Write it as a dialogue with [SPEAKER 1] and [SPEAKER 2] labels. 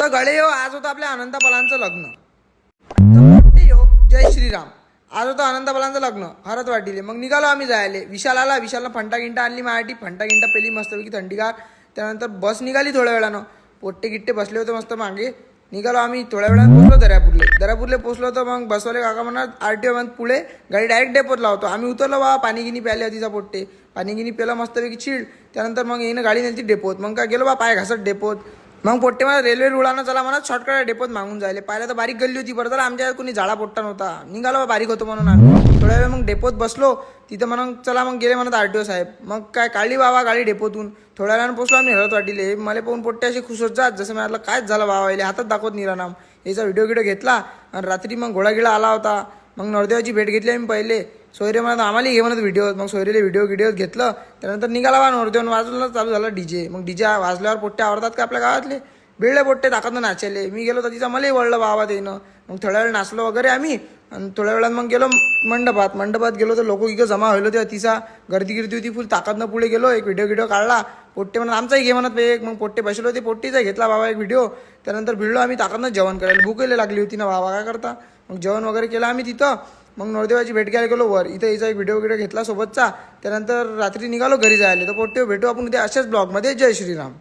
[SPEAKER 1] तर गळे हो आज होतं आपल्या अनंतपालांचं लग्न. हो जय श्रीराम. आज होतं अनंता लग्न हरत वाटीले. मग निघालो आम्ही जायले. विशाल आला विशालला फंटा गिंटा आणली माझ्यासाठी फंटा गिंटा पेली मस्तपैकी थंडीगार. त्यानंतर बस निघाली थोड्या वेळानं. पोट्टे गिट्टे बसले होते मस्त मागे. निघालो आम्ही थोड्या वेळात पोचलो दर्यापूरले. दर्यापूरले पोचलो तर मग बसवले काका म्हणत आर टी ओ पुढे गाडी डायरेक्ट डेपोत लावतो आम्ही उतरलो बा पाणी गिनी प्याले तिचा पोट्टे. पाणी गिनी प्याला मस्तपैकी चिड त्यानंतर मग येणं गाडी नेली डेपोत मग काय गेलो बा पाय घासत डेपोत मग पोट्टे मला रेल्वे रुळानं चला म्हणा शॉर्टकट डेपोत मागून जायले. पाहिलं तर बारीक गल्ली होती बरं तर आमच्या कोणी झाडा पोट्टा नव्हता. निघालो बा बारीक होतो म्हणून आम्ही. थोड्या वेळ मग डेपोत बसलो तिथं म्हणून चला मग गेले म्हणत आर टी ओ साहेब. मग काय काढली बाबा गाडी डेपोतून थोड्या वेळानं पोचलो आम्ही हळद वाटीले. मला पाहून पोट्टे असे खुश होत जात जसं म्हटलं कायच झालं बाबा याले हातात दाखवत निरानाम याचा व्हिडिओ गिडिओ घेतला आणि रात्री मग घोडागिळा आला होता. मग नरदेवाची भेट घेतली आम्ही पहिले. सोयरे म्हणत आम्हाला घे म्हणत व्हिडिओ मग सोयरीला व्हिडिओ व्हिडिओ घेतलं. त्यानंतर निघाला बा नवरदेवन वाजवलं चालू झालं डीजे मग डीजे वाजल्यावर पोट्टे आवडतात का आपल्या गावातले? बिळले पोट्टे दाखवत नाचले मी गेलो तर तिचा मलाही वळलं बाबा त्यानं मग थोड्या वेळ नाचलो वगैरे आम्ही. आणि थोड्या वेळात मग गेलो मंडपात. मंडपात गेलो तर लोक इकडं जमा होईल तेव्हा तिचा गर्दी गिर्दी होती. फुल ताकदनं पुढे गेलो. एक व्हिडिओ व्हिडिओ काढला. पोट्टे म्हणत आमचाही घे म्हणत एक मग पोट्टे बसलो होते. पोट्टीचा घेतला बाबा एक व्हिडिओ त्यानंतर भिडलो आम्ही. ताकदनं जेवण करायला. भूकही लागली होती ना बाबा. काय करता? मग जेवण वगैरे केलं आम्ही तिथं. मग नवरदेवाची भेट घ्यायला गेलो वर. इथं हिचा एक व्हिडिओ वगैरे घेतला सोबतचा. त्यानंतर रात्री निघालो घरी जायला. तर पोट्टे भेटू आपण उद्या अशाच ब्लॉगमध्ये जय श्रीराम.